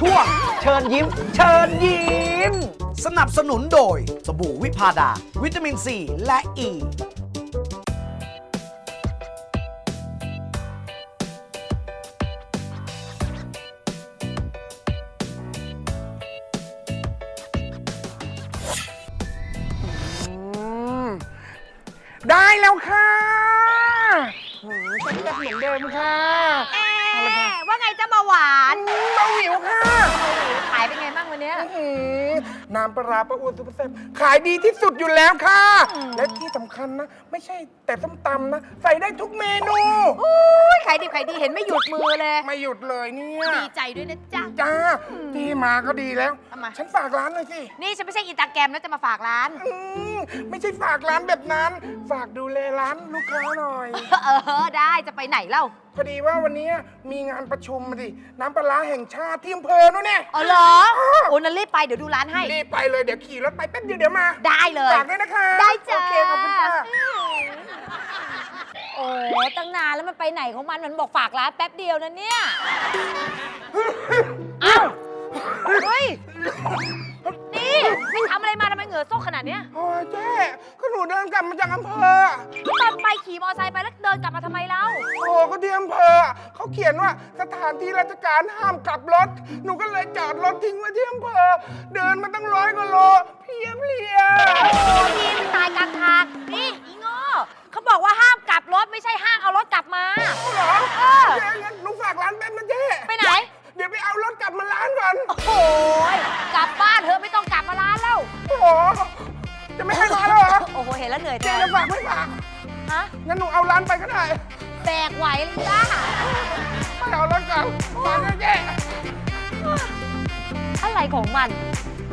ช่วงเชิญยิ้ม เชิญยิ้ม สนับสนุนโดย สบู่วิพาดา วิตามินซีและอ e. ีได้แล้วค่ะหืมฉันก็เหมือนเดิมค่ะเอ๊ะ ว่าไงจะมาหวานอืมเบาหวิวค่ะ ขายเป็นไงบ้างวันเนี้ย อื้อหือ น้ำปลาร้าป้าอ้วนซุปเปอร์แซ่บขายดีที่สุดอยู่แล้วค่ะ และที่สำคัญนะ ไม่ใช่แต่ส้มตำนะ ใส่ได้ทุกเมนู อุ้ยขายดีขายดีเห็นไม่หยุดมือเลย ไม่หยุดเลยเนี่ย ดีใจด้วยนะจ๊ะ จ้าที่มาก็ดีแล้วเอามาฉันฝากร้านเลยสินี่ฉันไม่ใช่อินตาแกรมแล้วจะมาฝากร้าน อืมไม่ใช่ฝากร้านแบบนั้น ฝากดูแลร้านลูกค้าหน่อย เออได้จะไปไหนเล่าพอดีว่าวันนี้มีงานประชุมมาดิน้ำปลาร้าแห่งชาติที่อำเภอนู้นเนี่ย อ๋อเหรอ โอ้นั่นรีบไปเดี๋ยวดูร้านให้ รีบไปเลยเดี๋ยวขี่รถไปแป๊บเดียวเดี๋ยวมาได้เลยฝากด้วยนะคะได้จ้ะโอเคขอบคุณค่ะโอ้ตั้งนานแล้วมันไปไหนของมันมันบอกฝากร้านแป๊บเดียวนะเนี่ยอ้าวเฮ้ยนี่ไม่ทำอะไรมาทำไมเหงื่อโซกขนาดเนี้ย โอ้ยเจ๊ก็หนูเดินก ลับมาจากอำเภอ ก็ตอนไปขี่มอไซค์ไปแล้วเดินกลับมาทำไมเล่าโอ้ก็ที่อำเภอเขาเขียนว่าสถานที่ราชการห้ามกลับรถ หนูก็เลยจอดรถทิ้งไว้ที่อำเภอ เดินมาตั้งร้อยกว่าโลเพลียเพลียโอ้ดีมันตายกลางทางนี่อีโง่เขาบอกว่าห้ามกลับรถไม่ใช่ห้ามเอารถกลับมา เอาเหรอเออ เจ๊งั้นหนูฝากร้านแป๊บนะเจ๊ไปไหน เดี๋ยวไปเอารถกลับมาร้านก่อน โอ้โห แล้วเหนื่อยแทเจ๊นจะฝากไม่ฝากฮะงั้นหนูเอาร้านไปก็ได้แบกไหวเลยจ้าไปเอารถก่อนฝากด้วยเจ๊อะไรของมัน